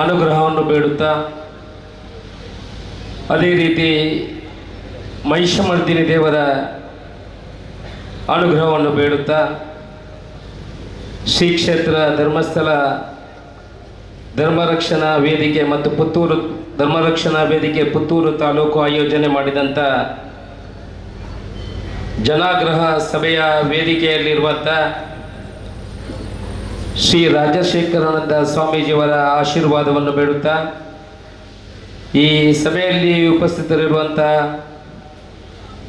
ಅನುಗ್ರಹವನ್ನು ಬೇಡುತ್ತಾ ಅದೇ ರೀತಿ ಮಹಿಷಮರ್ದಿನಿ ದೇವರ ಅನುಗ್ರಹವನ್ನು ಬೇಡುತ್ತಾ ಶ್ರೀ ಕ್ಷೇತ್ರ ಧರ್ಮಸ್ಥಳ ಧರ್ಮರಕ್ಷಣಾ ವೇದಿಕೆ ಮತ್ತು ಪುತ್ತೂರು ಧರ್ಮರಕ್ಷಣಾ ವೇದಿಕೆ ಪುತ್ತೂರು ತಾಲೂಕು ಆಯೋಜನೆ ಮಾಡಿದಂಥ ಜನಾಗ್ರಹ ಸಭೆಯ ವೇದಿಕೆಯಲ್ಲಿರುವಂಥ ಶ್ರೀ ರಾಜಶೇಖರಾನಂದ ಸ್ವಾಮೀಜಿಯವರ ಆಶೀರ್ವಾದವನ್ನು ಬೇಡುತ್ತಾ ಈ ಸಭೆಯಲ್ಲಿ ಉಪಸ್ಥಿತರಿರುವಂಥ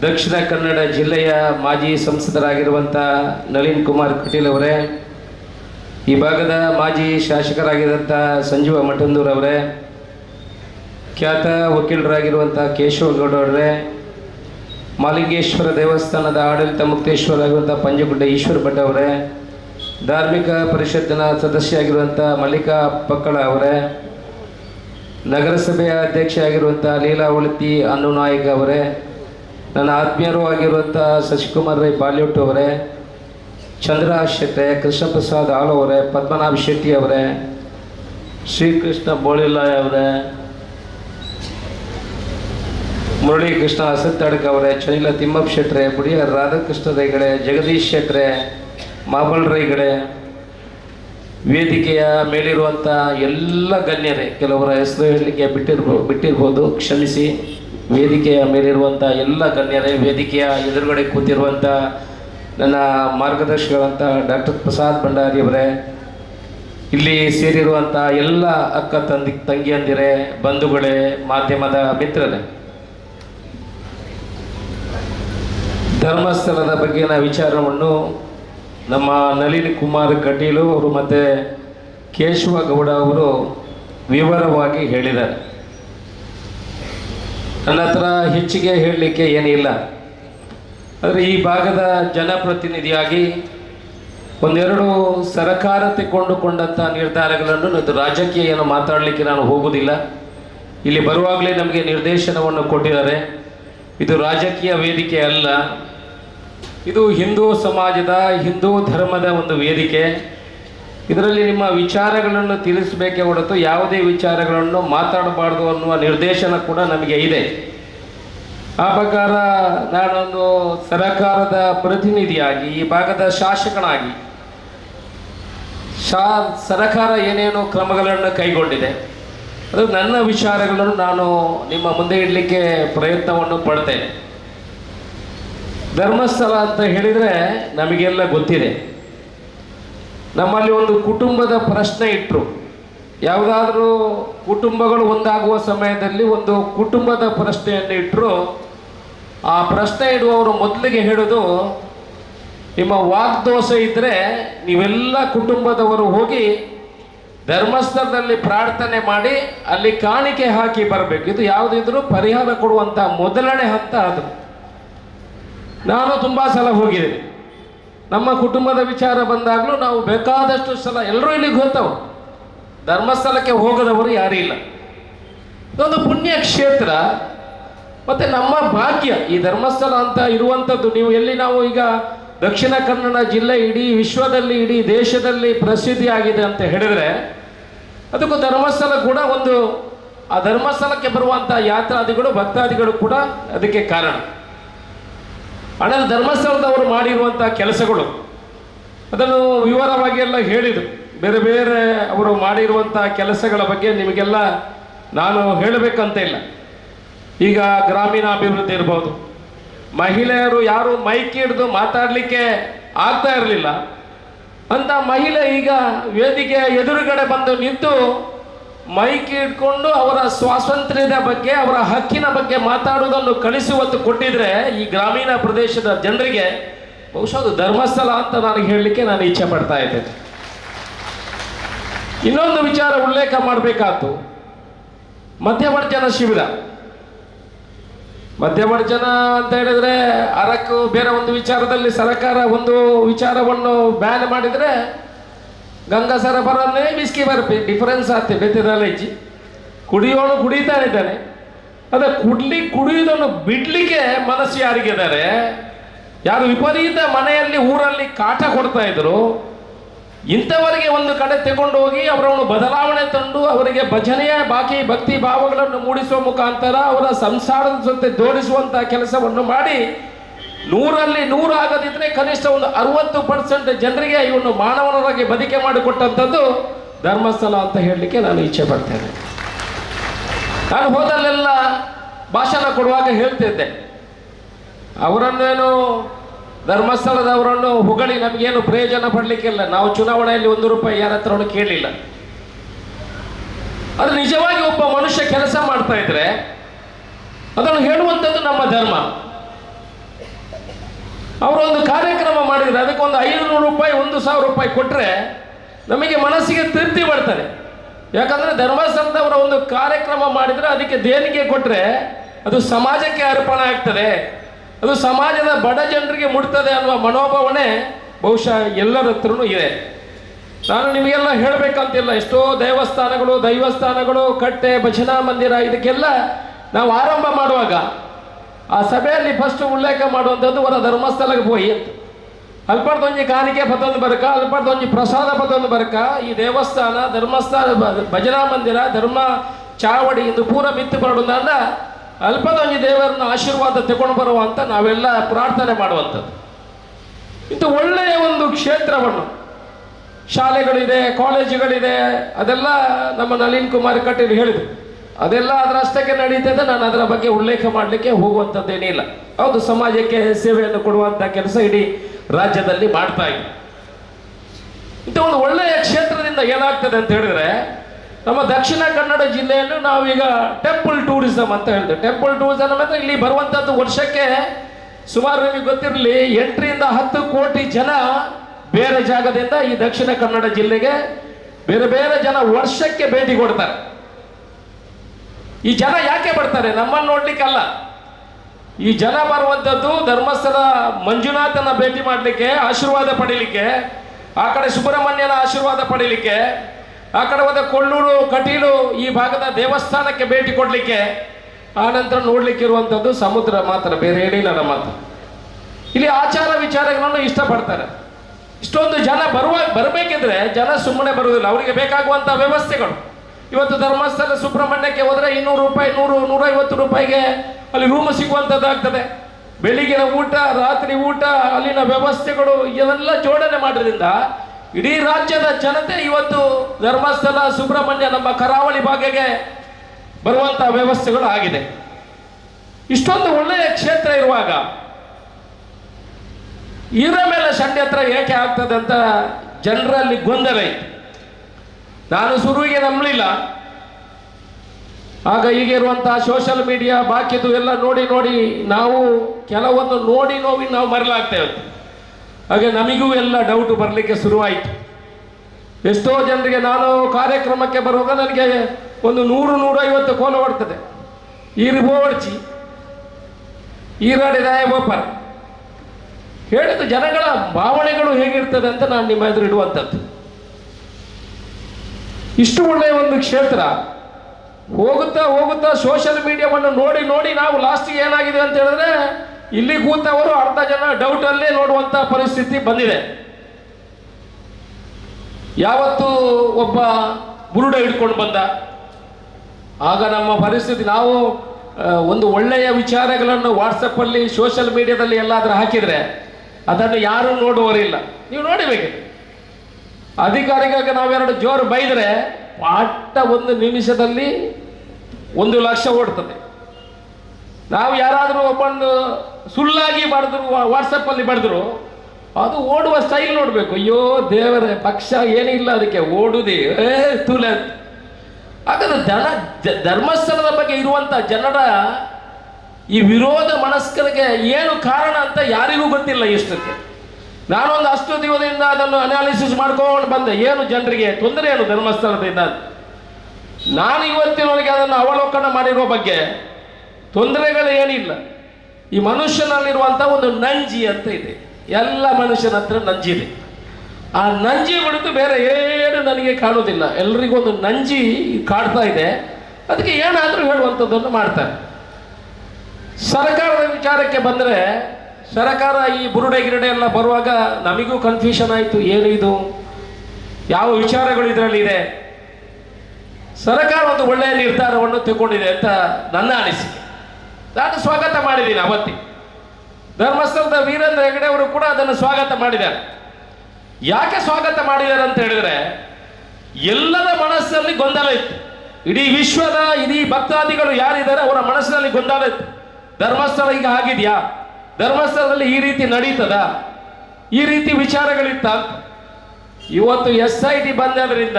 ದಕ್ಷಿಣ ಕನ್ನಡ ಜಿಲ್ಲೆಯ ಮಾಜಿ ಸಂಸದರಾಗಿರುವಂಥ ನಳಿನ್ ಕುಮಾರ್ ಕಟೀಲ್ ಅವರೇ, ಈ ಭಾಗದ ಮಾಜಿ ಶಾಸಕರಾಗಿರುವಂಥ ಸಂಜೀವ ಮಠಂದೂರ್ ಅವರೇ, ಖ್ಯಾತ ವಕೀಲರಾಗಿರುವಂಥ ಕೇಶವಗೌಡ ಅವರೇ, ಮಾಲಿಂಗೇಶ್ವರ ದೇವಸ್ಥಾನದ ಆಡಳಿತ ಮುಕ್ತೇಶ್ವರಾಗಿರುವಂಥ ಪಂಜಗುಡ್ಡ ಈಶ್ವರ ಭಟ್ ಅವರೇ ಧಾರ್ಮಿಕ ಪರಿಷತ್ತಿನ ಸದಸ್ಯಾಗಿರುವಂಥ ಮಲ್ಲಿಕಾ ಪಕ್ಕಳ ಅವರೇ, ನಗರಸಭೆಯ ಅಧ್ಯಕ್ಷ ಆಗಿರುವಂಥ ಲೀಲಾ ಉಳಿತಿ ಅನ್ನು ನಾಯಕ್ ಅವರೇ, ನನ್ನ ಆತ್ಮೀಯರು ಆಗಿರುವಂಥ ಶಶಿಕುಮಾರ್ ರೈ ಬಾಲ್ಯೋಟ್ ಅವರೇ ಚಂದ್ರ ಶೆಟ್ಟೆ ಕೃಷ್ಣ ಪ್ರಸಾದ್ ಆಳ್ ಅವರೇ, ಪದ್ಮನಾಭ ಶೆಟ್ಟಿ ಅವರೇ, ಶ್ರೀಕೃಷ್ಣ ಬೋಳಿಲಾಯ್ ಅವರೇ ಮುರಳಿ ಕೃಷ್ಣ ಅಸತ್ತಾಡ್ಕ ಅವರೇ ಚನಿಲ ತಿಮ್ಮಪ್ಪ ಶೆಟ್ರೆ ಬುಡಿಯ ರಾಧಾಕೃಷ್ಣ ರೈಗಡೆ ಜಗದೀಶ್ ಶೆಟ್ರೆ ಮಾಬಲ್ ರೈಗಡೆ ವೇದಿಕೆಯ ಮೇಲಿರುವಂಥ ಎಲ್ಲ ಗಣ್ಯರೇ, ಕೆಲವರ ಹೆಸರು ಹೇಳಲಿಕ್ಕೆ ಬಿಟ್ಟಿರ್ಬೋ, ಬಿಟ್ಟಿರ್ಬೋದು, ಕ್ಷಮಿಸಿ. ವೇದಿಕೆಯ ಮೇಲಿರುವಂಥ ಎಲ್ಲ ಗಣ್ಯರೇ, ವೇದಿಕೆಯ ಎದುರುಗಡೆ ಕೂತಿರುವಂಥ ನನ್ನ ಮಾರ್ಗದರ್ಶಿಗಳಂಥ ಡಾಕ್ಟರ್ ಪ್ರಸಾದ್ ಭಂಡಾರಿ ಅವರೇ, ಇಲ್ಲಿ ಸೇರಿರುವಂಥ ಎಲ್ಲ ಅಕ್ಕ ತಂದಿ, ತಂಗಿಯಂದಿರೇ, ಬಂಧುಗಳೇ, ಮಾಧ್ಯಮದ ಮಿತ್ರರೇ. ಧರ್ಮಸ್ಥಳದ ಬಗ್ಗೆನ ವಿಚಾರವನ್ನು ನಮ್ಮ ನಳಿನ್ ಕುಮಾರ್ ಕಟೀಲು ಅವರು ಮತ್ತು ಕೇಶವ ಗೌಡ ಅವರು ವಿವರವಾಗಿ ಹೇಳಿದ್ದಾರೆ. ನನ್ನ ಹತ್ರ ಹೆಚ್ಚಿಗೆ ಹೇಳಲಿಕ್ಕೆ ಏನಿಲ್ಲ. ಆದರೆ ಈ ಭಾಗದ ಜನಪ್ರತಿನಿಧಿಯಾಗಿ ಒಂದೆರಡು ಸರಕಾರ ತೆಗೊಂಡುಕೊಂಡಂಥ ನಿರ್ಧಾರಗಳನ್ನು ಇದು ರಾಜಕೀಯ ಏನು ಮಾತಾಡಲಿಕ್ಕೆ ನಾನು ಹೋಗುವುದಿಲ್ಲ ಇಲ್ಲಿ ಬರುವಾಗಲೇ ನಮಗೆ ನಿರ್ದೇಶನವನ್ನು ಕೊಟ್ಟಿದ್ದಾರೆ. ಇದು ರಾಜಕೀಯ ವೇದಿಕೆ ಅಲ್ಲ. ಇದು ಹಿಂದೂ ಸಮಾಜದ ಹಿಂದೂ ಧರ್ಮದ ಒಂದು ವೇದಿಕೆ. ಇದರಲ್ಲಿ ನಿಮ್ಮ ವಿಚಾರಗಳನ್ನು ತಿಳಿಸಬೇಕೇ ಹೊರತು ಯಾವುದೇ ವಿಚಾರಗಳನ್ನು ಮಾತಾಡಬಾರ್ದು ಅನ್ನುವ ನಿರ್ದೇಶನ ಕೂಡ ನಮಗೆ ಇದೆ. ಆ ಪ್ರಕಾರ ನಾನೊಂದು ಸರಕಾರದ ಪ್ರತಿನಿಧಿಯಾಗಿ, ಈ ಭಾಗದ ಶಾಸಕನಾಗಿ, ಶಾ ಸರಕಾರ ಏನೇನು ಕ್ರಮಗಳನ್ನು ಕೈಗೊಂಡಿದೆ. ಅದು ನನ್ನ ವಿಚಾರಗಳನ್ನು ನಾನು ನಿಮ್ಮ ಮುಂದೆ ಇಡಲಿಕ್ಕೆ ಪ್ರಯತ್ನವನ್ನು ಪಡ್ತೇನೆ. ಧರ್ಮಸ್ಥಳ ಅಂತ ಹೇಳಿದರೆ ನಮಗೆಲ್ಲ ಗೊತ್ತಿದೆ. ನಮ್ಮಲ್ಲಿ ಒಂದು ಕುಟುಂಬದ ಪ್ರಶ್ನೆ ಇಟ್ಟರು ಯಾವುದಾದ್ರೂ ಕುಟುಂಬಗಳು ಒಂದಾಗುವ ಸಮಯದಲ್ಲಿ ಒಂದು ಕುಟುಂಬದ ಪ್ರಶ್ನೆಯನ್ನು ಇಟ್ಟರು ಆ ಪ್ರಶ್ನೆ ಇಡುವವರು ಮೊದಲಿಗೆ ಹೇಳೋದು, ನಿಮ್ಮ ವಾಗ್ದೋಷ ಇದ್ದರೆ ನೀವೆಲ್ಲ ಕುಟುಂಬದವರು ಹೋಗಿ ಧರ್ಮಸ್ಥಳದಲ್ಲಿ ಪ್ರಾರ್ಥನೆ ಮಾಡಿ, ಅಲ್ಲಿ ಕಾಣಿಕೆ ಹಾಕಿ ಬರಬೇಕು. ಇದು ಯಾವುದಿದ್ರೂ ಪರಿಹಾರ ಕೊಡುವಂಥ ಮೊದಲನೇ ಹಂತ ಅದು. ನಾನು ತುಂಬ ಸಲ ಹೋಗಿದ್ದೀನಿ. ನಮ್ಮ ಕುಟುಂಬದ ವಿಚಾರ ಬಂದಾಗಲೂ ನಾವು ಬೇಕಾದಷ್ಟು ಸಲ ಎಲ್ಲರೂ ಇಲ್ಲಿಗೆ ಹೋಗ್ತಾವೆ. ಧರ್ಮಸ್ಥಳಕ್ಕೆ ಹೋಗದವರು ಯಾರೂ ಇಲ್ಲ. ಇದೊಂದು ಪುಣ್ಯ ಕ್ಷೇತ್ರ. ಮತ್ತು ನಮ್ಮ ಭಾಗ್ಯ, ಈ ಧರ್ಮಸ್ಥಳ ಅಂತ ಇರುವಂಥದ್ದು, ನೀವು ಎಲ್ಲಿ ನಾವು ಈಗ ದಕ್ಷಿಣ ಕನ್ನಡ ಜಿಲ್ಲೆ ಇಡೀ ವಿಶ್ವದಲ್ಲಿ, ಇಡೀ ದೇಶದಲ್ಲಿ ಪ್ರಸಿದ್ಧಿಯಾಗಿದೆ ಅಂತ ಹೇಳಿದರೆ, ಅದಕ್ಕೂ ಧರ್ಮಸ್ಥಳ ಕೂಡ ಒಂದು, ಆ ಧರ್ಮಸ್ಥಳಕ್ಕೆ ಬರುವಂಥ ಯಾತ್ರಾದಿಗಳು, ಭಕ್ತಾದಿಗಳು ಕೂಡ ಅದಕ್ಕೆ ಕಾರಣ. ಹಣದ ಧರ್ಮಸ್ಥಳದವರು ಮಾಡಿರುವಂಥ ಕೆಲಸಗಳು, ಅದನ್ನು ವಿವರವಾಗಿ ಎಲ್ಲ ಹೇಳಿದರು. ಬೇರೆ ಬೇರೆ ಅವರು ಮಾಡಿರುವಂಥ ಕೆಲಸಗಳ ಬಗ್ಗೆ ನಿಮಗೆಲ್ಲ ನಾನು ಹೇಳಬೇಕಂತ ಇಲ್ಲ. ಈಗ ಗ್ರಾಮೀಣ ಅಭಿವೃದ್ಧಿ ಇರ್ಬೋದು. ಮಹಿಳೆಯರು ಯಾರು ಮೈಕ್ ಹಿಡಿದು ಮಾತಾಡಲಿಕ್ಕೆ ಆಗ್ತಾ ಇರಲಿಲ್ಲ. ಅಂತ ಮಹಿಳೆ ಈಗ ವೇದಿಕೆಯ ಎದುರುಗಡೆ ಬಂದು ನಿಂತು ಮೈಕ್ ಇಟ್ಕೊಂಡು ಅವರ ಸ್ವಾತಂತ್ರ್ಯದ ಬಗ್ಗೆ, ಅವರ ಹಕ್ಕಿನ ಬಗ್ಗೆ ಮಾತಾಡುವುದನ್ನು ಕಳಿಸುವತ್ತು ಕೊಟ್ಟಿದ್ರೆ ಈ ಗ್ರಾಮೀಣ ಪ್ರದೇಶದ ಜನರಿಗೆ ಬಹುಶಃ ಅದು ಧರ್ಮಸ್ಥಳ ಅಂತ ನನಗೆ ಹೇಳಲಿಕ್ಕೆ ನಾನು ಇಚ್ಛೆ ಪಡ್ತಾ ಇದ್ದೇನೆ ಇನ್ನೊಂದು ವಿಚಾರ ಉಲ್ಲೇಖ ಮಾಡಬೇಕಾಯ್ತು ಮಧ್ಯವರ್ಜನ ಶಿಬಿರ. ಮಧ್ಯವರ್ಜನ ಅಂತ ಹೇಳಿದ್ರೆ ಅರಕು ಬೇರೆ ಒಂದು ವಿಚಾರದಲ್ಲಿ ಸರ್ಕಾರ ಒಂದು ವಿಚಾರವನ್ನು ಬ್ಯಾನ್ ಮಾಡಿದರೆ ಗಂಗಸರ ಸರಬರನ್ನೇ ಬಿಸ್ಕಿ ಬರ್ಪಿ ಡಿಫರೆನ್ಸ್ ಆಗ್ತದೆ ಬೆತ್ತದಲ್ಲ ಇಜ್ಜಿ ಕುಡಿಯೋನು ಕುಡಿತಾ ಇದ್ದಾನೆ. ಅದೇ ಕುಡ್ಲಿ ಕುಡಿಯೋದನ್ನು ಬಿಡ್ಲಿಕ್ಕೆ ಮನಸ್ಸು ಯಾರಿಗಿದ್ದಾರೆ? ಯಾರು ವಿಪರೀತ ಮನೆಯಲ್ಲಿ ಊರಲ್ಲಿ ಕಾಟ ಕೊಡ್ತಾ ಇದ್ರು. ಇಂಥವರಿಗೆ ಒಂದು ಕಡೆ ತಗೊಂಡು ಹೋಗಿ ಅವರನ್ನು ಬದಲಾವಣೆ ತಂದು ಅವರಿಗೆ ಭಜನೆಯ ಬಾಕಿ, ಭಕ್ತಿ ಭಾವಗಳನ್ನು ಮೂಡಿಸುವ ಮುಖಾಂತರ ಅವರ ಸಂಸಾರದ ಜೊತೆ ಜೋಡಿಸುವಂತಹ ಕೆಲಸವನ್ನು ಮಾಡಿ ನೂರಲ್ಲಿ ನೂರು ಆಗದಿದ್ರೆ ಕನಿಷ್ಠ ಒಂದು ಅರವತ್ತು ಪರ್ಸೆಂಟ್ ಜನರಿಗೆ ಇವನು ಮಾನವನಾಗಿ ಬದುಕೆ ಮಾಡಿಕೊಟ್ಟಂಥದ್ದು ಧರ್ಮಸ್ಥಳ ಅಂತ ಹೇಳಲಿಕ್ಕೆ ನಾನು ಇಚ್ಛೆ ಪಡ್ತೇನೆ ನಾನು ಹೋದಲ್ಲೆಲ್ಲ ಭಾಷಣ ಕೊಡುವಾಗ ಹೇಳ್ತಿದ್ದೆ. ಅವರನ್ನೇನು ಧರ್ಮಸ್ಥಳದವರನ್ನು ಹೊಗಳಿ ನಮಗೇನು ಪ್ರಯೋಜನ ಪಡಲಿಕ್ಕಿಲ್ಲ. ನಾವು ಚುನಾವಣೆಯಲ್ಲಿ ಒಂದು ರೂಪಾಯಿ ಯಾರ ಹತ್ರ ಕೇಳಿಲ್ಲ ಅದು ನಿಜವಾಗಿ ಒಬ್ಬ ಮನುಷ್ಯ ಕೆಲಸ ಮಾಡ್ತಾ ಇದ್ರೆ ಅದನ್ನು ಹೇಳುವಂಥದ್ದು ನಮ್ಮ ಧರ್ಮ. ಅವರೊಂದು ಕಾರ್ಯಕ್ರಮ ಮಾಡಿದ್ರೆ. ಅದಕ್ಕೊಂದು ಐನೂರು ರೂಪಾಯಿ, ಒಂದು ಸಾವಿರ ರೂಪಾಯಿ ಕೊಟ್ಟರೆ ನಮಗೆ ಮನಸ್ಸಿಗೆ ತೃಪ್ತಿ ಬರ್ತದೆ. ಯಾಕಂದರೆ ಧರ್ಮಸ್ಥಳದವರ ಒಂದು ಕಾರ್ಯಕ್ರಮ ಮಾಡಿದರೆ ಅದಕ್ಕೆ ದೇಣಿಗೆ ಕೊಟ್ಟರೆ ಅದು ಸಮಾಜಕ್ಕೆ ಅರ್ಪಣೆ ಆಗ್ತದೆ. ಅದು ಸಮಾಜದ ಬಡ ಜನರಿಗೆ ಮುಟ್ತದೆ ಅನ್ನುವ ಮನೋಭಾವನೆ ಬಹುಶಃ ಎಲ್ಲರ ಹತ್ರನೂ ಇದೆ. ನಾನು ನಿಮಗೆಲ್ಲ ಹೇಳಬೇಕಂತಿಲ್ಲ. ಎಷ್ಟೋ ದೇವಸ್ಥಾನಗಳು, ದೈವಸ್ಥಾನಗಳು, ಕಟ್ಟೆ, ಭಜನಾ ಮಂದಿರ, ಇದಕ್ಕೆಲ್ಲ ನಾವು ಆರಂಭ ಮಾಡುವಾಗ ಆ ಸಭೆಯಲ್ಲಿ ಫಸ್ಟ್ ಉಲ್ಲೇಖ ಮಾಡುವಂಥದ್ದು ಅವರ ಧರ್ಮಸ್ಥಳಕ್ಕೆ ಹೋಗಿ. ಅಂತ ಅಲ್ಪಡ್ದೊಂಜಿ ಕಾಣಿಕೆ ಪದವನ್ನು ಬರಕ, ಅಲ್ಪಡ್ದೊಂಜಿ ಪ್ರಸಾದ ಪದವನ್ನು ಬರಕ, ಈ ದೇವಸ್ಥಾನ ಧರ್ಮಸ್ಥಾನ ಭಜನಾ ಮಂದಿರ, ಧರ್ಮ ಚಾವಡಿ ಎಂದು ಪೂರ ಬಿತ್ತು ಬರೋದಂದ ಅಲ್ಪದೊಂಜಿ ದೇವರನ್ನ ಆಶೀರ್ವಾದ ತಗೊಂಡು ಬರುವ ಅಂತ ನಾವೆಲ್ಲ ಪ್ರಾರ್ಥನೆ ಮಾಡುವಂಥದ್ದು. ಇಂಥ ಒಳ್ಳೆಯ ಒಂದು ಕ್ಷೇತ್ರವನ್ನು ಶಾಲೆಗಳಿದೆ, ಕಾಲೇಜುಗಳಿದೆ, ಅದೆಲ್ಲ ನಮ್ಮ ನಳಿನ್ ಕುಮಾರ್ ಕಟೀಲ್ ಹೇಳಿದ್ರು. ಅದೆಲ್ಲ ಅದರಷ್ಟಕ್ಕೆ ಅಂತ ನಾನು ಅದರ ಬಗ್ಗೆ ಉಲ್ಲೇಖ ಮಾಡಲಿಕ್ಕೆ ಹೋಗುವಂಥದ್ದೇನಿಲ್ಲ. ಹೌದು, ಸಮಾಜಕ್ಕೆ ಸೇವೆಯನ್ನು ಕೊಡುವಂಥ ಕೆಲಸ ಇಡೀ ರಾಜ್ಯದಲ್ಲಿ ಮಾಡ್ತಾ ಇದೆ. ಇಂಥ ಒಂದು ಒಳ್ಳೆಯ ಕ್ಷೇತ್ರದಿಂದ ಏನಾಗ್ತದೆ ಅಂತ ಹೇಳಿದ್ರೆ, ನಮ್ಮ ದಕ್ಷಿಣ ಕನ್ನಡ ಜಿಲ್ಲೆಯನ್ನು ನಾವೀಗ ಟೆಂಪಲ್ ಟೂರಿಸಂ ಅಂತ ಹೇಳ್ತೇವೆ. ಟೆಂಪಲ್ ಟೂರಿಸಂ ಅಂದ್ರೆ ಇಲ್ಲಿ ಬರುವಂಥದ್ದು ವರ್ಷಕ್ಕೆ ಸುಮಾರು ನಿಮಗೆ ಗೊತ್ತಿರಲಿ, ಎಂಟರಿಂದ ಹತ್ತು ಕೋಟಿ ಜನ ಬೇರೆ ಜಾಗದಿಂದ ಈ ದಕ್ಷಿಣ ಕನ್ನಡ ಜಿಲ್ಲೆಗೆ ಬೇರೆ ಬೇರೆ ಜನ ವರ್ಷಕ್ಕೆ ಭೇಟಿ ಕೊಡ್ತಾರೆ. ಈ ಜನ ಯಾಕೆ ಬರ್ತಾರೆ? ನಮ್ಮನ್ನು ನೋಡ್ಲಿಕ್ಕಲ್ಲ. ಈ ಜನ ಬರುವಂಥದ್ದು ಧರ್ಮಸ್ಥಳ ಮಂಜುನಾಥನ ಭೇಟಿ ಮಾಡಲಿಕ್ಕೆ, ಆಶೀರ್ವಾದ ಪಡೀಲಿಕ್ಕೆ, ಆ ಕಡೆ ಸುಬ್ರಹ್ಮಣ್ಯನ ಆಶೀರ್ವಾದ ಪಡೀಲಿಕ್ಕೆ, ಆ ಕಡೆ ಹೋದ ಕೊಳ್ಳೂರು, ಕಟೀಲು ಈ ಭಾಗದ ದೇವಸ್ಥಾನಕ್ಕೆ ಭೇಟಿ ಕೊಡಲಿಕ್ಕೆ, ಆ ನಂತರ ನೋಡ್ಲಿಕ್ಕೆ ಇರುವಂಥದ್ದು ಸಮುದ್ರ ಮಾತ್ರ, ಬೇರೆ ಏನಿಲ್ಲ ನಮ್ಮ ಮಾತು ಇಲ್ಲಿ ಆಚಾರ ವಿಚಾರಗಳನ್ನು ಇಷ್ಟಪಡ್ತಾರೆ. ಇಷ್ಟೊಂದು ಜನ ಬರುವ, ಬರಬೇಕಿದ್ರೆ ಜನ ಸುಮ್ಮನೆ ಬರುವುದಿಲ್ಲ. ಅವರಿಗೆ ಬೇಕಾಗುವಂಥ ವ್ಯವಸ್ಥೆಗಳು. ಇವತ್ತು ಧರ್ಮಸ್ಥಳ ಸುಬ್ರಹ್ಮಣ್ಯಕ್ಕೆ ಹೋದರೆ ಇನ್ನೂರು ರೂಪಾಯಿ, ನೂರು, ನೂರೈವತ್ತು ರೂಪಾಯಿಗೆ ಅಲ್ಲಿ ರೂಮ್ ಸಿಗುವಂಥದ್ದಾಗ್ತದೆ ಬೆಳಿಗಿನ ಊಟ, ರಾತ್ರಿ ಊಟ, ಅಲ್ಲಿನ ವ್ಯವಸ್ಥೆಗಳು ಇವೆಲ್ಲ ಜೋಡಣೆ ಮಾಡೋದ್ರಿಂದ ಇಡೀ ರಾಜ್ಯದ ಜನತೆ ಇವತ್ತು ಧರ್ಮಸ್ಥಳ, ಸುಬ್ರಹ್ಮಣ್ಯ ನಮ್ಮ ಕರಾವಳಿ ಭಾಗಕ್ಕೆ ಬರುವಂಥ ವ್ಯವಸ್ಥೆಗಳು ಆಗಿದೆ. ಇಷ್ಟೊಂದು ಒಳ್ಳೆಯ ಕ್ಷೇತ್ರ ಇರುವಾಗ ಇದರ ಮೇಲೆ ಷಡ್ಯಂತ್ರ ಏಕೆ ಆಗ್ತದೆ ಅಂತ ಜನರಲ್ಲಿ ಗೊಂದಲ ಇತ್ತು ನಾನು ಶುರುವಿಗೆ ನಂಬಲಿಲ್ಲ. ಆಗ ಈಗ ಇರುವಂತಹ ಸೋಷಿಯಲ್ ಮೀಡಿಯಾ ಬಾಕಿದು ಎಲ್ಲ ನೋಡಿ ನೋಡಿ ನಾವು ಕೆಲವೊಂದು ನೋಡಿ ನೋವಿ ನಾವು ಮರಲಾಗ್ತೇವೆ ಹಾಗೆ ನಮಗೂ ಎಲ್ಲ ಡೌಟ್ ಬರಲಿಕ್ಕೆ ಶುರುವಾಯಿತು. ಎಷ್ಟೋ ಜನರಿಗೆ ನಾನು ಕಾರ್ಯಕ್ರಮಕ್ಕೆ ಬರುವಾಗ ನನಗೆ ಒಂದು ನೂರು ನೂರೈವತ್ತು ಕೋಲ ಹೊಡ್ತದೆ ಈರು ಬೋಡ್ಚಿ ಈರಾಡಿದ ಬೋಪರ್ ಹೇಳಿದ ಜನಗಳ ಭಾವನೆಗಳು ಹೇಗಿರ್ತದೆ ಅಂತ ನಾನು ನಿಮ್ಮ ಎದುರು ಇಡುವಂಥದ್ದು. ಇಷ್ಟು ಒಳ್ಳೆಯ ಒಂದು ಕ್ಷೇತ್ರ. ಹೋಗುತ್ತಾ ಹೋಗುತ್ತಾ ಸೋಷಿಯಲ್ ಮೀಡಿಯಾವನ್ನು ನೋಡಿ ನೋಡಿ ನಾವು ಲಾಸ್ಟಿಗೆ ಏನಾಗಿದೆ ಅಂತ ಹೇಳಿದ್ರೆ, ಇಲ್ಲಿ ಕೂತವರು ಅರ್ಧ ಜನ ಡೌಟ್ ಅಲ್ಲೇ ನೋಡುವಂತ ಪರಿಸ್ಥಿತಿ ಬಂದಿದೆ. ಯಾವತ್ತು ಒಬ್ಬ ಬುರುಡ ಹಿಡ್ಕೊಂಡು ಬಂದ. ಆಗ ನಮ್ಮ ಪರಿಸ್ಥಿತಿ, ನಾವು ಒಂದು ಒಳ್ಳೆಯ ವಿಚಾರಗಳನ್ನು ವಾಟ್ಸಪ್ಪಲ್ಲಿ ಸೋಷಿಯಲ್ ಮೀಡಿಯಾದಲ್ಲಿ ಎಲ್ಲಾದರೂ ಹಾಕಿದ್ರೆ, ಅದನ್ನು ಯಾರೂ ನೋಡುವರಿಲ್ಲ ನೀವು ನೋಡಿಬೇಕಿದೆ ಅಧಿಕಾರಿಗಳಿಗೆ ನಾವೆರಡು ಜೋರು ಬೈದರೆ ಪಾಠ ಒಂದು ನಿಮಿಷದಲ್ಲಿ ಒಂದು ಲಕ್ಷ ಓಡ್ತದೆ. ನಾವು ಯಾರಾದರೂ ಒಬ್ಬಂದು ಸುಳ್ಳಾಗಿ ಬರೆದ್ರು ವಾಟ್ಸಪ್ಪಲ್ಲಿ ಬರೆದ್ರು ಅದು ಓಡುವ ಸ್ಟೈಲ್ ನೋಡಬೇಕು. ಅಯ್ಯೋ ದೇವರೇ, ಪಕ್ಷ ಏನಿಲ್ಲ ಅದಕ್ಕೆ, ಓಡುದೇ ತುಲ ಹಾಗಾದ್ರೆ ದನ ಧರ್ಮಸ್ಥಳದ ಬಗ್ಗೆ ಇರುವಂಥ ಜನರ ಈ ವಿರೋಧ ಮನಸ್ಕರಿಗೆ ಏನು ಕಾರಣ ಅಂತ ಯಾರಿಗೂ ಗೊತ್ತಿಲ್ಲ ಇಷ್ಟಕ್ಕೆ. ನಾನೊಂದು ಅಷ್ಟು ದಿವದಿಂದ ಅದನ್ನು ಅನಾಲಿಸಿಸ್ ಮಾಡ್ಕೊಂಡು ಬಂದೆ. ಏನು ಜನರಿಗೆ ತೊಂದರೆ, ಏನು ಧರ್ಮಸ್ಥಳದಿಂದ? ನಾನು ಇವತ್ತಿನವರೆಗೆ ಅದನ್ನು ಅವಲೋಕನ ಮಾಡಿರುವ ಬಗ್ಗೆ ತೊಂದರೆಗಳು ಏನಿಲ್ಲ. ಈ ಮನುಷ್ಯನಲ್ಲಿರುವಂಥ ಒಂದು ನಂಜಿ ಅಂತ ಇದೆ. ಎಲ್ಲ ಮನುಷ್ಯನ ಹತ್ರ ನಂಜಿದೆ ಆ ನಂಜಿ ಹೊಡೆದು ಬೇರೆ ಏನು ನನಗೆ ಕಾಣೋದಿಲ್ಲ ಎಲ್ರಿಗೂ ಒಂದು ನಂಜಿ ಕಾಡ್ತಾ ಇದೆ. ಅದಕ್ಕೆ ಏನಾದರೂ ಹೇಳುವಂಥದ್ದನ್ನು ಮಾಡ್ತಾರೆ. ಸರ್ಕಾರದ ವಿಚಾರಕ್ಕೆ ಬಂದರೆ ಸರ್ಕಾರ ಈ ಬುರುಡೆ ಗಿರುಡೆ ಎಲ್ಲ ಬರುವಾಗ ನಮಗೂ ಕನ್ಫ್ಯೂಷನ್ ಆಯಿತು, ಏನು ಇದು? ಯಾವ ವಿಚಾರಗಳು ಇದರಲ್ಲಿ ಇದೆ? ಸರ್ಕಾರ ಒಂದು ಒಳ್ಳೆಯ ನಿರ್ಧಾರವನ್ನು ತಗೊಂಡಿದೆ ಅಂತ ನನ್ನ ಅನಿಸಿಕೆ. ನಾನು ಸ್ವಾಗತ ಮಾಡಿದ್ದೀನಿ ಅವತ್ತಿ. ಧರ್ಮಸ್ಥಳದ ವೀರೇಂದ್ರ ಹೆಗಡೆ ಅವರು ಕೂಡ ಅದನ್ನು ಸ್ವಾಗತ ಮಾಡಿದ್ದಾರೆ. ಯಾಕೆ ಸ್ವಾಗತ ಮಾಡಿದ್ದಾರೆ ಅಂತ ಹೇಳಿದ್ರೆ, ಎಲ್ಲರ ಮನಸ್ಸಲ್ಲಿ ಗೊಂದಲ ಇತ್ತು. ಇಡೀ ವಿಶ್ವದ ಇಡೀ ಭಕ್ತಾದಿಗಳು ಯಾರಿದ್ದಾರೆ ಅವರ ಮನಸ್ಸಿನಲ್ಲಿ ಗೊಂದಲ ಇತ್ತು. ಧರ್ಮಸ್ಥಳ ಈಗ ಆಗಿದೆಯಾ ಧರ್ಮಸ್ಥಳದಲ್ಲಿ ಈ ರೀತಿ ನಡೀತದ? ಈ ರೀತಿ ವಿಚಾರಗಳಿತ್ತ? ಇವತ್ತು ಎಸ್ ಐ ಟಿ ಬಂದದ್ರಿಂದ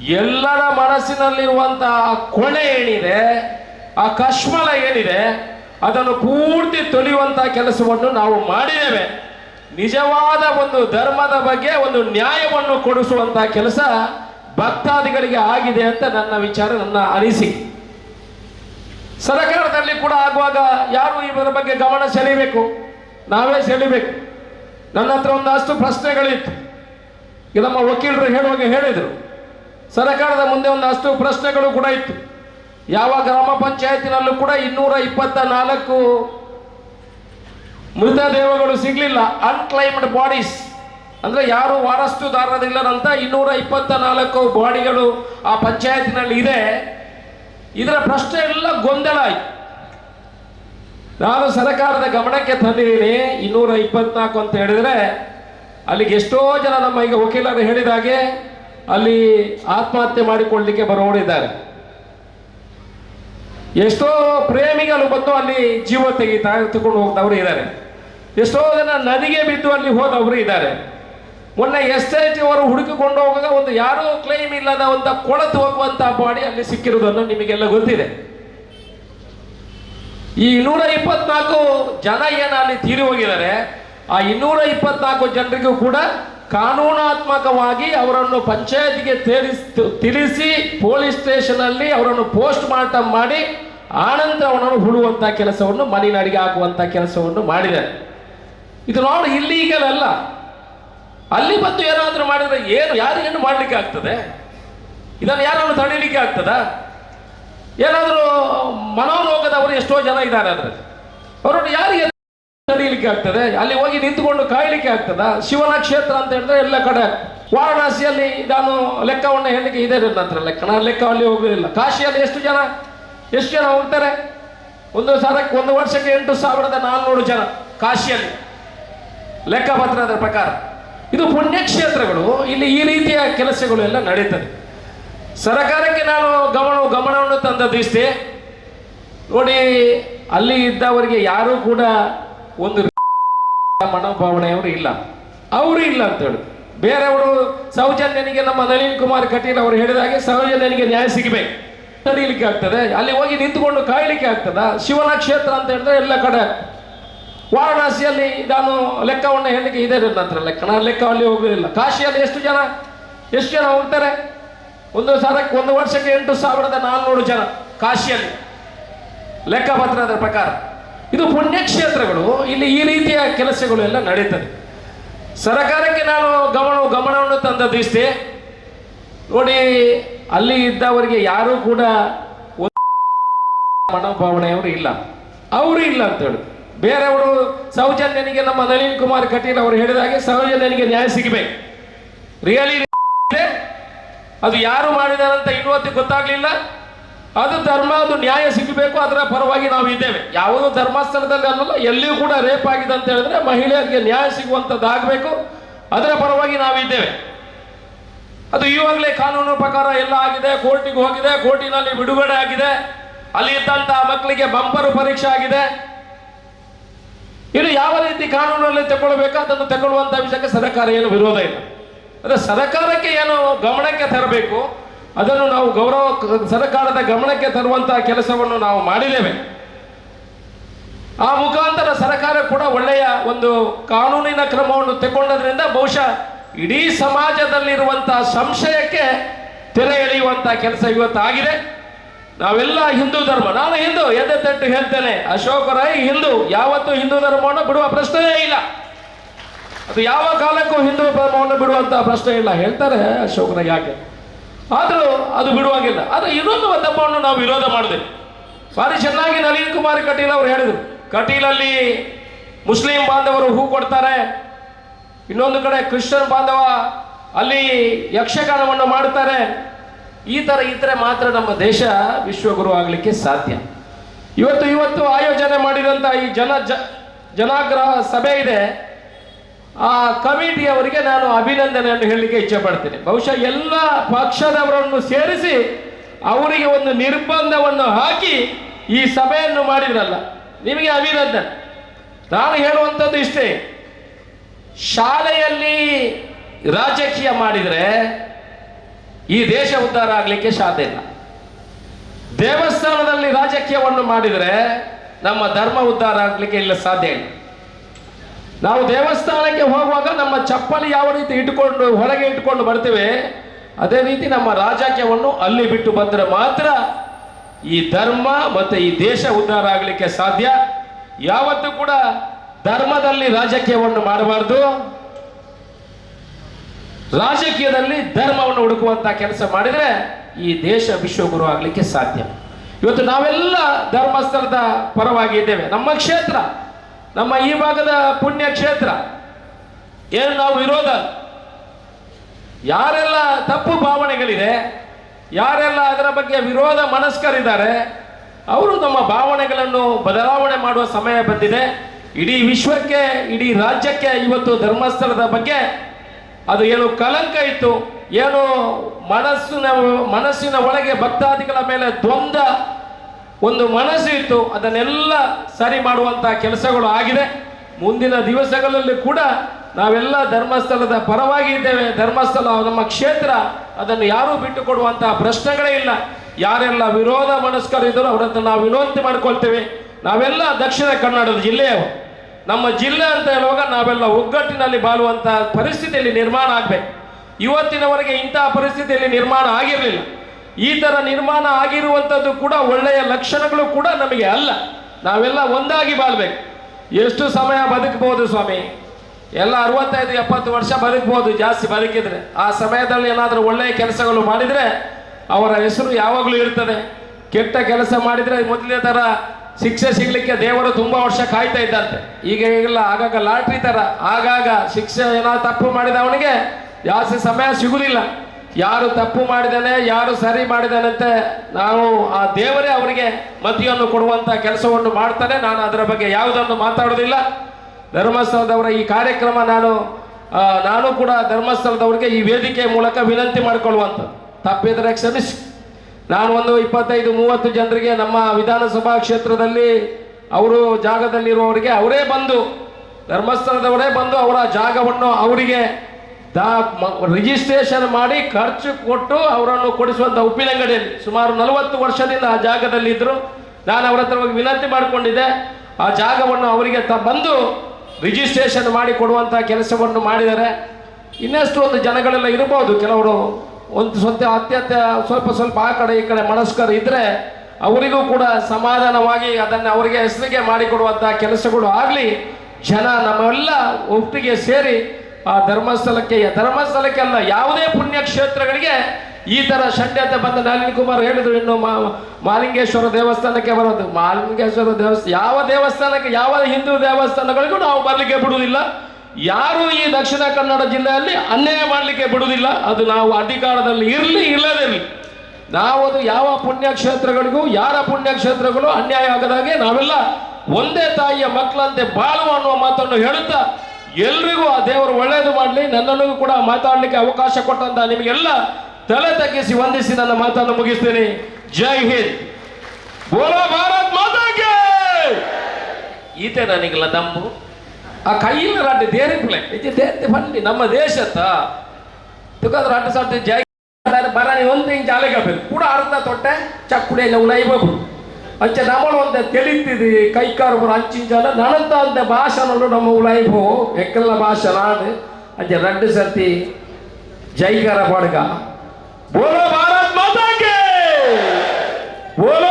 ಎಲ್ಲರ ಮನಸ್ಸಿನಲ್ಲಿರುವಂತಹ ಕೊಳೆ ಏನಿದೆ, ಆ ಕಶ್ಮಲ ಏನಿದೆ, ಅದನ್ನು ಪೂರ್ತಿ ತೊಳೆಯುವಂತಹ ಕೆಲಸವನ್ನು ನಾವು ಮಾಡಿದ್ದೇವೆ. ನಿಜವಾದ ಒಂದು ಧರ್ಮದ ಬಗ್ಗೆ ಒಂದು ನ್ಯಾಯವನ್ನು ಕೊಡಿಸುವಂತಹ ಕೆಲಸ ಭಕ್ತಾದಿಗಳಿಗೆ ಆಗಿದೆ ಅಂತ ನನ್ನ ವಿಚಾರ, ನನ್ನ ಅನಿಸಿಕೆ. ಸರ್ಕಾರದಲ್ಲಿ ಕೂಡ ಆಗುವಾಗ ಯಾರು ಇದರ ಬಗ್ಗೆ ಗಮನ ಸೆಳೀಬೇಕು ನಾವೇ ಸೆಳಿಬೇಕು ನನ್ನ ಹತ್ರ ಒಂದಷ್ಟು ಪ್ರಶ್ನೆಗಳಿತ್ತು. ನಮ್ಮ ವಕೀಲರು ಹೇಳುವಾಗ ಹೇಳಿದರು. ಸರಕಾರದ ಮುಂದೆ ಒಂದಷ್ಟು ಪ್ರಶ್ನೆಗಳು ಕೂಡ ಇತ್ತು. ಯಾವ ಗ್ರಾಮ ಪಂಚಾಯತಿನಲ್ಲೂ ಕೂಡ ಇನ್ನೂರ ಇಪ್ಪತ್ತ ನಾಲ್ಕು ಮೃತದೇಹಗಳು ಸಿಗಲಿಲ್ಲ. ಅನ್ಕ್ಲೈಮ್ಡ್ ಬಾಡೀಸ್ ಅಂದ್ರೆ ಯಾರು ವಾರಸ್ತುದಾರರಿಲ್ಲದಂಥ ಇನ್ನೂರ ಇಪ್ಪತ್ತ ನಾಲ್ಕು ಬಾಡಿಗಳು ಆ ಪಂಚಾಯತಿನಲ್ಲಿ ಇದೆ. ಇದರ ಪ್ರಶ್ನೆ ಎಲ್ಲ ಗೊಂದಲ ಆಯ್ತು. ನಾನು ಸರಕಾರದ ಗಮನಕ್ಕೆ ತಂದಿದ್ದೀನಿ, ಇನ್ನೂರ ಇಪ್ಪತ್ನಾಲ್ಕು ಅಂತ ಹೇಳಿದ್ರೆ, ಅಲ್ಲಿಗೆ ಎಷ್ಟೋ ಜನ ನಮ್ಮ ಈಗ ವಕೀಲರು ಹೇಳಿದ ಹಾಗೆ ಅಲ್ಲಿ ಆತ್ಮಹತ್ಯೆ ಮಾಡಿಕೊಳ್ಳಲಿಕ್ಕೆ ಬರೋರಿದ್ದಾರೆ ಎಷ್ಟೋ ಪ್ರೇಮಿಗಳು ಬಂದು ಅಲ್ಲಿ ಜೀವ ತೆಗಿತಾ ತಗೊಂಡು ಹೋಗ್ದವರು ಇದ್ದಾರೆ. ಎಷ್ಟೋ ಜನ ನದಿಗೆ ಬಿದ್ದು ಅಲ್ಲಿ ಹೋದವರು ಇದ್ದಾರೆ. ಮೊನ್ನೆ ಎಸ್ ಐ ಟಿ ಅವರು ಹುಡುಕಿಕೊಂಡು ಹೋಗುವಾಗ ಒಂದು ಯಾರೂ ಕ್ಲೈಮ್ ಇಲ್ಲದ ಒಂದು ಕೊಳತು ಹೋಗುವಂತ ಬಾಡಿ ಅಲ್ಲಿ ಸಿಕ್ಕಿರುವುದನ್ನು ನಿಮಗೆಲ್ಲ ಗೊತ್ತಿದೆ. ಈ ಇನ್ನೂರ ಇಪ್ಪತ್ನಾಲ್ಕು ಜನ ಏನ ಅಲ್ಲಿ ತೀರಿ ಹೋಗಿದ್ದಾರೆ, ಆ ಇನ್ನೂರ ಇಪ್ಪತ್ನಾಲ್ಕು ಜನರಿಗೂ ಕೂಡ ಕಾನೂನಾತ್ಮಕವಾಗಿ ಅವರನ್ನು ಪಂಚಾಯತ್ಗೆ ತೇರಿಸ್, ತಿಳಿಸಿ ಪೊಲೀಸ್ ಸ್ಟೇಷನ್ ಅಲ್ಲಿ ಅವರನ್ನು ಪೋಸ್ಟ್ ಮಾರ್ಟಮ್ ಮಾಡಿ ಆನಂತರ ಅವನನ್ನು ಹುಡುವಂತ ಕೆಲಸವನ್ನು ಮಲಿನಾಡಿಗೆ ಹಾಕುವಂತ ಕೆಲಸವನ್ನು ಮಾಡಿದ್ದಾರೆ. ಇದು ನೋಡಿ ಇಲ್ಲೀಗಲ್ ಅಲ್ಲ. ಅಲ್ಲಿ ಬಂದು ಏನಾದರೂ ಮಾಡಿದ್ರೆ ಏನು ಯಾರಿಗೇನು ಮಾಡಲಿಕ್ಕೆ ಆಗ್ತದೆ? ಇದನ್ನು ಯಾರನ್ನು ತಡೀಲಿಕ್ಕೆ ಆಗ್ತದ? ಏನಾದರೂ ಮನೋರೋಗದವರು ಎಷ್ಟೋ ಜನ ಇದ್ದಾರೆ ಅದರಲ್ಲಿ. ಅವರನ್ನು ಯಾರಿಗೆ ತಡೀಲಿಕ್ಕೆ ಆಗ್ತದೆ? ಅಲ್ಲಿ ಹೋಗಿ ನಿಂತುಕೊಂಡು ಕಾಯಲಿಕ್ಕೆ ಆಗ್ತದ? ಶಿವನ ಕ್ಷೇತ್ರ ಅಂತ ಹೇಳಿದ್ರೆ ಎಲ್ಲ ಕಡೆ. ವಾರಣಾಸಿಯಲ್ಲಿ ನಾನು ಲೆಕ್ಕವನ್ನು ಹೇಳಲಿಕ್ಕೆ ಇದೆ ನನ್ನ ಹತ್ರ ಲೆಕ್ಕ. ನಾನು ಲೆಕ್ಕ ಅಲ್ಲಿ ಹೋಗಲಿಲ್ಲ ಕಾಶಿಯಲ್ಲಿ ಎಷ್ಟು ಜನ? ಎಷ್ಟು ಜನ ಹೋಗ್ತಾರೆ? ಒಂದು ಸಾವಿರಕ್ಕೆ ಒಂದು ವರ್ಷಕ್ಕೆ ಎಂಟು ಸಾವಿರದ ನಾಲ್ನೂರು ಜನ ಕಾಶಿಯಲ್ಲಿ. ಲೆಕ್ಕಪತ್ರದ ಪ್ರಕಾರ. ಇದು ಪುಣ್ಯಕ್ಷೇತ್ರಗಳು. ಇಲ್ಲಿ ಈ ರೀತಿಯ ಕೆಲಸಗಳು ಎಲ್ಲ ನಡೀತದೆ. ಸರಕಾರಕ್ಕೆ ನಾನು ಗಮನ, ಗಮನವನ್ನು ತಂದದಿಷ್ಟೇ ನೋಡಿ, ಅಲ್ಲಿ ಇದ್ದವರಿಗೆ ಯಾರೂ ಕೂಡ ಒಂದು ಮನೋಭಾವನೆಯವರು ಇಲ್ಲ. ಅವರು ಇಲ್ಲ ಅಂತ ಹೇಳುದು. ಬೇರೆಯವರು ಸೌಜನ್ಯನಿಗೆ ನಮ್ಮ ನಳಿನ್ ಕುಮಾರ್ ಕಟೀಲ್ ಅವರು ಹೇಳಿದ ಹಾಗೆ ಸೌಜನ್ಯನಿಗೆ ನ್ಯಾಯ ಸಿಗಬೇಕು. ತಡೀಲಿಕ್ಕೆ ಆಗ್ತದೆ. ಅಲ್ಲಿ ಹೋಗಿ ನಿಂತುಕೊಂಡು ಕಾಯಲಿಕ್ಕೆ ಆಗ್ತದ? ಶಿವನ ಕ್ಷೇತ್ರ ಅಂತ ಹೇಳಿದ್ರೆ ಎಲ್ಲ ಕಡೆ ವಾರಣಾಸಿಯಲ್ಲಿ ನಾನು ಲೆಕ್ಕವನ್ನು ಹೇಳಲಿಕ್ಕೆ ಇದೇ ನನ್ನ ಹತ್ರ ಲೆಕ್ಕ. ನಾನು ಲೆಕ್ಕ ಅಲ್ಲಿ ಹೋಗಲಿಲ್ಲ ಕಾಶಿಯಲ್ಲಿ ಎಷ್ಟು ಜನ? ಎಷ್ಟು ಜನ ಹೋಗ್ತಾರೆ? ಒಂದು ಸಾವಿರಕ್ಕೆ ಒಂದು ವರ್ಷಕ್ಕೆ ಎಂಟು ಸಾವಿರದ ನಾಲ್ನೂರು ಜನ ಕಾಶಿಯಲ್ಲಿ. ಲೆಕ್ಕಪತ್ರದ ಪ್ರಕಾರ. ಇದು ಪುಣ್ಯಕ್ಷೇತ್ರಗಳು. ಇಲ್ಲಿ ಈ ರೀತಿಯ ಕೆಲಸಗಳು ಎಲ್ಲ ನಡೀತದೆ. ಸರಕಾರಕ್ಕೆ ನಾನು ಗಮನ, ಗಮನವನ್ನು ತಂದ ತಂದದಿಷ್ಟೇ ನೋಡಿ, ಅಲ್ಲಿ ಇದ್ದವರಿಗೆ ಯಾರೂ ಕೂಡ ಮನೋಭಾವನೆಯವರು ಇಲ್ಲ. ಅವರು ಇಲ್ಲ ಅಂತ ಹೇಳಿ ಬೇರೆಯವರು ಸೌಜನ್ಯನಿಗೆ ನಮ್ಮ ನಳಿನ್ ಕುಮಾರ್ ಕಟೀಲ್ ಅವರು ಹೇಳಿದ ಹಾಗೆ ಸೌಜನ್ಯನಿಗೆ ನ್ಯಾಯ ಸಿಗಬೇಕು. ರಿಯಲಿ ಅದು ಯಾರು ಮಾಡಿದಾರಂತ ಇನ್ನೊತ್ತಿಗೆ ಗೊತ್ತಾಗ್ಲಿಲ್ಲ. ಅದು ಧರ್ಮ, ಅದು ನ್ಯಾಯ ಸಿಗಬೇಕು, ಅದರ ಪರವಾಗಿ ನಾವು ಇದ್ದೇವೆ. ಯಾವುದೋ ಧರ್ಮಸ್ಥಳದಲ್ಲಿ ಅಲ್ಲಲ್ಲ ಎಲ್ಲಿಯೂ ಕೂಡ ರೇಪ್ ಆಗಿದೆ ಅಂತ ಹೇಳಿದ್ರೆ ಮಹಿಳೆಯರಿಗೆ ನ್ಯಾಯ ಸಿಗುವಂಥದ್ದು ಆಗಬೇಕು ಅದರ ಪರವಾಗಿ ನಾವು ಇದ್ದೇವೆ. ಅದು ಈವಾಗಲೇ ಕಾನೂನು ಪ್ರಕಾರ ಎಲ್ಲ ಆಗಿದೆ, ಕೋರ್ಟಿಗೆ ಹೋಗಿದೆ, ಕೋರ್ಟಿನಲ್ಲಿ ಬಿಡುಗಡೆ ಆಗಿದೆ. ಅಲ್ಲಿ ಇದ್ದಂತಹ ಮಕ್ಕಳಿಗೆ ಬಂಪರ್ ಪರೀಕ್ಷೆ ಆಗಿದೆ. ಇನ್ನು ಯಾವ ರೀತಿ ಕಾನೂನಲ್ಲಿ ತಗೊಳ್ಬೇಕು ಅದನ್ನು ತಗೊಳ್ಳುವಂತ ವಿಷಯಕ್ಕೆ ಸರ್ಕಾರ ಏನು ವಿರೋಧ ಇಲ್ಲ. ಅದೇ ಸರ್ಕಾರಕ್ಕೆ ಏನು ಗಮನಕ್ಕೆ ತರಬೇಕು, ಅದನ್ನು ನಾವು ಗೌರವ ಸರ್ಕಾರದ ಗಮನಕ್ಕೆ ತರುವಂತಹ ಕೆಲಸವನ್ನು ನಾವು ಮಾಡಿದ್ದೇವೆ. ಆ ಮುಖಾಂತರ ಸರ್ಕಾರ ಕೂಡ ಒಳ್ಳೆಯ ಒಂದು ಕಾನೂನಿನ ಕ್ರಮವನ್ನು ತಗೊಂಡದ್ರಿಂದ ಬಹುಶಃ ಇಡೀ ಸಮಾಜದಲ್ಲಿರುವಂತಹ ಸಂಶಯಕ್ಕೆ ತೆರೆ ಎಳೆಯುವಂತಹ ಕೆಲಸ ಇವತ್ತು ಆಗಿದೆ ನಾವೆಲ್ಲ ಹಿಂದೂ ಧರ್ಮ. ನಾನು ಹಿಂದೂ, ಎದೆ ತಟ್ಟು ಹೇಳ್ತೇನೆ. ಅಶೋಕ ರೈ ಹಿಂದೂ. ಯಾವತ್ತೂ ಹಿಂದೂ ಧರ್ಮವನ್ನು ಬಿಡುವ ಪ್ರಶ್ನೆಯೇ ಇಲ್ಲ. ಅದು ಯಾವ ಕಾಲಕ್ಕೂ ಹಿಂದೂ ಧರ್ಮವನ್ನು ಬಿಡುವಂತಹ ಪ್ರಶ್ನೆ ಇಲ್ಲ. ಹೇಳ್ತಾರೆ ಅಶೋಕ ರೈ ಯಾಕೆ? ಆದರೂ ಅದು ಬಿಡುವಾಗಿಲ್ಲ. ಆದರೆ ಇನ್ನೊಂದು ಧರ್ಮವನ್ನು ನಾವು ವಿರೋಧ ಮಾಡಿದೆ ಭಾರಿ ಚೆನ್ನಾಗಿ ನಳಿನ್ ಕುಮಾರ್ ಕಟೀಲ್ ಅವರು ಹೇಳಿದರು. ಕಟೀಲಲ್ಲಿ ಮುಸ್ಲಿಂ ಬಾಂಧವರು ಹೂ ಕೊಡ್ತಾರೆ. ಇನ್ನೊಂದು ಕಡೆ ಕ್ರಿಶ್ಚಿಯನ್ ಬಾಂಧವ ಅಲ್ಲಿ ಯಕ್ಷಗಾನವನ್ನು ಮಾಡ್ತಾರೆ ಈ ಥರ ಇದ್ದರೆ ಮಾತ್ರ ನಮ್ಮ ದೇಶ ವಿಶ್ವಗುರು ಆಗಲಿಕ್ಕೆ ಸಾಧ್ಯ. ಇವತ್ತು ಇವತ್ತು ಆಯೋಜನೆ ಮಾಡಿದಂಥ ಈ ಜನ ಜ, ಜನಾಗ್ರಹ ಸಭೆ ಇದೆ. ಆ ಕಮಿಟಿಯವರಿಗೆ ನಾನು ಅಭಿನಂದನೆಯನ್ನು ಹೇಳಲಿಕ್ಕೆ ಇಚ್ಛೆ ಪಡ್ತೇನೆ. ಬಹುಶಃ ಎಲ್ಲ ಪಕ್ಷದವರನ್ನು ಸೇರಿಸಿ ಅವರಿಗೆ ಒಂದು ನಿರ್ಬಂಧವನ್ನು ಹಾಕಿ ಈ ಸಭೆಯನ್ನು ಮಾಡಿದ್ರಲ್ಲ. ನಿಮಗೆ ಅಭಿನಂದನೆ. ನಾನು ಹೇಳುವಂಥದ್ದು ಇಷ್ಟೇ. ಶಾಲೆಯಲ್ಲಿ ರಾಜಕೀಯ ಮಾಡಿದರೆ ಈ ದೇಶ ಉದ್ಧಾರ ಆಗಲಿಕ್ಕೆ ಸಾಧ್ಯ ಇಲ್ಲ. ದೇವಸ್ಥಾನದಲ್ಲಿ ರಾಜಕೀಯವನ್ನು ಮಾಡಿದರೆ ನಮ್ಮ ಧರ್ಮ ಉದ್ಧಾರ ಆಗಲಿಕ್ಕೆ ಇಲ್ಲ ಸಾಧ್ಯ ಇಲ್ಲ. ನಾವು ದೇವಸ್ಥಾನಕ್ಕೆ ಹೋಗುವಾಗ ನಮ್ಮ ಚಪ್ಪಲಿ ಯಾವ ರೀತಿ ಇಟ್ಟುಕೊಂಡು ಹೊರಗೆ ಇಟ್ಟುಕೊಂಡು ಬರ್ತೇವೆ, ಅದೇ ರೀತಿ ನಮ್ಮ ರಾಜಕೀಯವನ್ನು ಅಲ್ಲಿ ಬಿಟ್ಟು ಬಂದರೆ ಮಾತ್ರ ಈ ಧರ್ಮ ಮತ್ತು ಈ ದೇಶ ಉದ್ಧಾರ ಆಗಲಿಕ್ಕೆ ಸಾಧ್ಯ. ಯಾವತ್ತೂ ಕೂಡ ಧರ್ಮದಲ್ಲಿ ರಾಜಕೀಯವನ್ನು ಮಾಡಬಾರ್ದು. ರಾಜಕೀಯದಲ್ಲಿ ಧರ್ಮವನ್ನು ಹುಡುಕುವಂತ ಕೆಲಸ ಮಾಡಿದರೆ ಈ ದೇಶ ವಿಶ್ವಗುರು ಆಗಲಿಕ್ಕೆ ಸಾಧ್ಯ. ಇವತ್ತು ನಾವೆಲ್ಲ ಧರ್ಮಸ್ಥಳದ ಪರವಾಗಿ ಇದ್ದೇವೆ. ನಮ್ಮ ಕ್ಷೇತ್ರ, ನಮ್ಮ ಈ ಭಾಗದ ಪುಣ್ಯ ಕ್ಷೇತ್ರ, ಏನು ನಾವು ವಿರೋಧ? ಯಾರೆಲ್ಲ ತಪ್ಪು ಭಾವನೆಗಳಿದೆ, ಯಾರೆಲ್ಲ ಅದರ ಬಗ್ಗೆ ವಿರೋಧ ಮನಸ್ಕರಿದ್ದಾರೆ, ಅವರು ನಮ್ಮ ಭಾವನೆಗಳನ್ನು ಬದಲಾವಣೆ ಮಾಡುವ ಸಮಯ ಬಂದಿದೆ. ಇಡೀ ವಿಶ್ವಕ್ಕೆ, ಇಡೀ ರಾಜ್ಯಕ್ಕೆ ಇವತ್ತು ಧರ್ಮಸ್ಥಳದ ಬಗ್ಗೆ ಅದು ಏನು ಕಲಂಕ ಇತ್ತು, ಏನು ಮನಸ್ಸಿನ ಮನಸ್ಸಿನ ಒಳಗೆ ಭಕ್ತಾದಿಗಳ ಮೇಲೆ ದ್ವಂದ್ವ, ಒಂದು ಮನಸ್ಸು ಇತ್ತು, ಅದನ್ನೆಲ್ಲ ಸರಿ ಮಾಡುವಂಥ ಕೆಲಸಗಳು ಆಗಿದೆ. ಮುಂದಿನ ದಿವಸಗಳಲ್ಲಿ ಕೂಡ ನಾವೆಲ್ಲ ಧರ್ಮಸ್ಥಳದ ಪರವಾಗಿ ಇದ್ದೇವೆ. ಧರ್ಮಸ್ಥಳ ನಮ್ಮ ಕ್ಷೇತ್ರ, ಅದನ್ನು ಯಾರೂ ಬಿಟ್ಟು ಕೊಡುವಂತಹ ಪ್ರಶ್ನೆಗಳೇ ಇಲ್ಲ. ಯಾರೆಲ್ಲ ವಿರೋಧ ಮನಸ್ಕರಿದ್ದರೂ ಅವರನ್ನು ನಾವು ವಿನಂತಿ ಮಾಡ್ಕೊಳ್ತೇವೆ. ನಾವೆಲ್ಲ ದಕ್ಷಿಣ ಕನ್ನಡದ ಜಿಲ್ಲೆಯವರು. ನಮ್ಮ ಜಿಲ್ಲೆ ಅಂತ ಹೇಳುವಾಗ ನಾವೆಲ್ಲ ಒಗ್ಗಟ್ಟಿನಲ್ಲಿ ಬಾಳುವಂಥ ಪರಿಸ್ಥಿತಿಯಲ್ಲಿ ನಿರ್ಮಾಣ ಆಗಬೇಕು. ಇವತ್ತಿನವರೆಗೆ ಇಂತಹ ಪರಿಸ್ಥಿತಿಯಲ್ಲಿ ನಿರ್ಮಾಣ ಆಗಿರಲಿಲ್ಲ. ಈ ಥರ ನಿರ್ಮಾಣ ಆಗಿರುವಂಥದ್ದು ಕೂಡ ಒಳ್ಳೆಯ ಲಕ್ಷಣಗಳು ಕೂಡ ನಮಗೆ ಅಲ್ಲ. ನಾವೆಲ್ಲ ಒಂದಾಗಿ ಬಾಳ್ಬೇಕು. ಎಷ್ಟು ಸಮಯ ಬದುಕಬಹುದು ಸ್ವಾಮಿ? ಎಲ್ಲ ಅರವತ್ತೈದು, ಎಪ್ಪತ್ತು ವರ್ಷ ಬದುಕಬಹುದು ಜಾಸ್ತಿ ಬದುಕಿದ್ರೆ. ಆ ಸಮಯದಲ್ಲಿ ಏನಾದರೂ ಒಳ್ಳೆಯ ಕೆಲಸಗಳು ಮಾಡಿದರೆ ಅವರ ಹೆಸರು ಯಾವಾಗಲೂ ಇರ್ತದೆ. ಕೆಟ್ಟ ಕೆಲಸ ಮಾಡಿದರೆ ಮೊದಲನೇ ಥರ ಶಿಕ್ಷೆ ಸಿಗಲಿಕ್ಕೆ ದೇವರು ತುಂಬಾ ವರ್ಷ ಕಾಯ್ತಾ ಇದ್ದಂತೆ ಈಗ ಈಗೆಲ್ಲ ಆಗಾಗ ಲಾಟ್ರಿ ತರ. ಆಗಾಗ ಶಿಕ್ಷೆ ಏನಾದ್ರು ತಪ್ಪು ಮಾಡಿದ ಅವನಿಗೆ ಜಾಸ್ತಿ ಸಮಯ ಸಿಗುದಿಲ್ಲ. ಯಾರು ತಪ್ಪು ಮಾಡಿದಾನೆ, ಯಾರು ಸರಿ ಮಾಡಿದಾನಂತೆ ನಾವು ಆ ದೇವರೇ ಅವರಿಗೆ ಮತಿಯನ್ನು ಕೊಡುವಂತ ಕೆಲಸವನ್ನು ಮಾಡ್ತಾನೆ. ನಾನು ಅದರ ಬಗ್ಗೆ ಯಾವುದನ್ನು ಮಾತಾಡೋದಿಲ್ಲ ಧರ್ಮಸ್ಥಳದವರ ಈ ಕಾರ್ಯಕ್ರಮ ನಾನು ನಾನು ಕೂಡ ಧರ್ಮಸ್ಥಳದವರಿಗೆ ಈ ವೇದಿಕೆ ಮೂಲಕ ವಿನಂತಿ ಮಾಡಿಕೊಳ್ಳುವಂಥದ್ದು. ತಪ್ಪಿದರೆ ಕ್ಷಮಿಸಿ. ನಾನು ಒಂದು ಇಪ್ಪತ್ತೈದು, ಮೂವತ್ತು ಜನರಿಗೆ ನಮ್ಮ ವಿಧಾನಸಭಾ ಕ್ಷೇತ್ರದಲ್ಲಿ ಅವರು ಜಾಗದಲ್ಲಿರುವವರಿಗೆ ಅವರೇ ಬಂದು, ಧರ್ಮಸ್ಥಳದವರೇ ಬಂದು ಅವರ ಜಾಗವನ್ನು ಅವರಿಗೆ ದಾ ರಿಜಿಸ್ಟ್ರೇಷನ್ ಮಾಡಿ ಖರ್ಚು ಕೊಟ್ಟು ಅವರನ್ನು ಕೊಡಿಸುವಂಥ ಉಪ್ಪಿನಂಗಡಿಯಲ್ಲಿ. ಸುಮಾರು ನಲವತ್ತು ವರ್ಷದಿಂದ ಆ ಜಾಗದಲ್ಲಿ ಇದ್ದರು ನಾನು ಅವರ ಹತ್ರ ವಿನಂತಿ ಮಾಡಿಕೊಂಡಿದ್ದೆ, ಆ ಜಾಗವನ್ನು ಅವರಿಗೆ ತ, ಬಂದು ರಿಜಿಸ್ಟ್ರೇಷನ್ ಮಾಡಿ ಕೊಡುವಂಥ ಕೆಲಸವನ್ನು ಮಾಡಿದ್ದಾರೆ ಇನ್ನಷ್ಟು ಒಂದು ಜನಗಳೆಲ್ಲ ಇರಬಹುದು. ಕೆಲವರು ಒಂದು ಸ್ವಲ್ಪ ಅತ್ಯಂತ ಸ್ವಲ್ಪ ಸ್ವಲ್ಪ ಆ ಕಡೆ ಈ ಕಡೆ ಮನಸ್ಕರು ಇದ್ದರೆ ಅವರಿಗೂ ಕೂಡ ಸಮಾಧಾನವಾಗಿ ಅದನ್ನು ಅವರಿಗೆ ಹೆಸರಿಗೆ ಮಾಡಿಕೊಡುವಂಥ ಕೆಲಸಗಳು ಆಗಲಿ, ಜನ ನಮ್ಮೆಲ್ಲ ಒಟ್ಟಿಗೆ ಸೇರಿ ಆ ಧರ್ಮಸ್ಥಳಕ್ಕೆ ಧರ್ಮಸ್ಥಳಕ್ಕೆ ಅಲ್ಲ, ಯಾವುದೇ ಪುಣ್ಯಕ್ಷೇತ್ರಗಳಿಗೆ ಈ ಥರ ಷಡ್ಯತೆ ಬಂದ ನಳಿನ್ ಕುಮಾರ್ ಹೇಳಿದ್ರು, ಇನ್ನು ಮಾಲಿಂಗೇಶ್ವರ ದೇವಸ್ಥಾನಕ್ಕೆ ಬರೋದು. ಮಾಲಿಂಗೇಶ್ವರ ದೇವಸ್ಥಾನ, ಯಾವ ದೇವಸ್ಥಾನಕ್ಕೆ, ಯಾವ ಹಿಂದೂ ದೇವಸ್ಥಾನಗಳಿಗೂ ನಾವು ಬರಲಿಕ್ಕೆ ಬಿಡುವುದಿಲ್ಲ. ಯಾರು ಈ ದಕ್ಷಿಣ ಕನ್ನಡ ಜಿಲ್ಲೆಯಲ್ಲಿ ಅನ್ಯಾಯ ಮಾಡಲಿಕ್ಕೆ ಬಿಡುವುದಿಲ್ಲ, ಅದು ನಾವು ಅಧಿಕಾರದಲ್ಲಿ ಇರಲಿ ಇಲ್ಲದಿರಲಿ ನಾವು ಅದು ಯಾವ ಪುಣ್ಯಕ್ಷೇತ್ರಗಳಿಗೂ, ಯಾರ ಪುಣ್ಯಕ್ಷೇತ್ರಗಳು ಅನ್ಯಾಯ ಆಗದಾಗೆ ನಾವೆಲ್ಲ ಒಂದೇ ತಾಯಿಯ ಮಕ್ಕಳಂತೆ ಬಾಳು ಅನ್ನುವ ಮಾತನ್ನು ಹೇಳುತ್ತಾ, ಎಲ್ರಿಗೂ ಆ ದೇವರು ಒಳ್ಳೆಯದು ಮಾಡಲಿ, ನನ್ನನ್ನು ಕೂಡ ಮಾತಾಡಲಿಕ್ಕೆ ಅವಕಾಶ ಕೊಟ್ಟಂತ ನಿಮಗೆಲ್ಲ ತಲೆ ತಗ್ಗಿಸಿ ವಂದಿಸಿ ನನ್ನ ಮಾತನ್ನು ಮುಗಿಸ್ತೀನಿ. ಜೈ ಹಿಂದ್. ಬೋಲೋ ಭಾರತ್ ಮಾತಾಗೆ! ಈತೆ ನನಗಿಲ್ಲ ದಮ್ಮು ಆ ಕೈಯಿಲ್ಲ ರಾಟಿ ದೇರಿ ಪ್ಲೆ ಇದು ದೇರಿ ಬನ್ನಿ, ನಮ್ಮ ದೇಶತ್ತ ತುಕಾದ್ರೆ ಅಡ್ಡ ಸಾಧ್ಯ ಜೈ ಬರ ಒಂದು ಇಂಚ್ ಅಲೆಗಬೇಕು ಕೂಡ ಅರ್ಧ ತೊಟ್ಟೆ ಚಕ್ಕುಡಿ ಎಲ್ಲ ಉಲೈಬೇಕು ಅಂಚ ನಮ್ಮಳು ಒಂದ ತಿಳಿತಿದಿ ಕೈಕಾರು ಬರ ಅಂಚಿಂಚಲ ನನಂತ ಅಂತ ಭಾಷಣಗಳು ನಮ್ಮ ಉಲೈಬೋ ಎಕ್ಕಲ್ಲ ಭಾಷಣ ಆಡು ಅಂಚ ರಡ್ಡು ಸರ್ತಿ ಜೈಕರ ಪಡ್ಗ. ಬೋಲೋ ಭಾರತ್ ಮಾತಾಗೆ! ಬೋಲೋ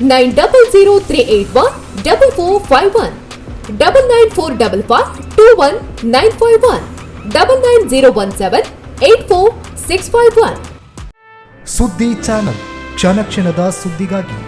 nine double zero three eight one double four five one double nine four double five two one nine five one double nine zero one seven eight four six five one ಸುದ್ದಿ ಚಾನಲ್ ಕ್ಷಣ ಕ್ಷಣದ ಸುದ್ದಿಗಾಗಿ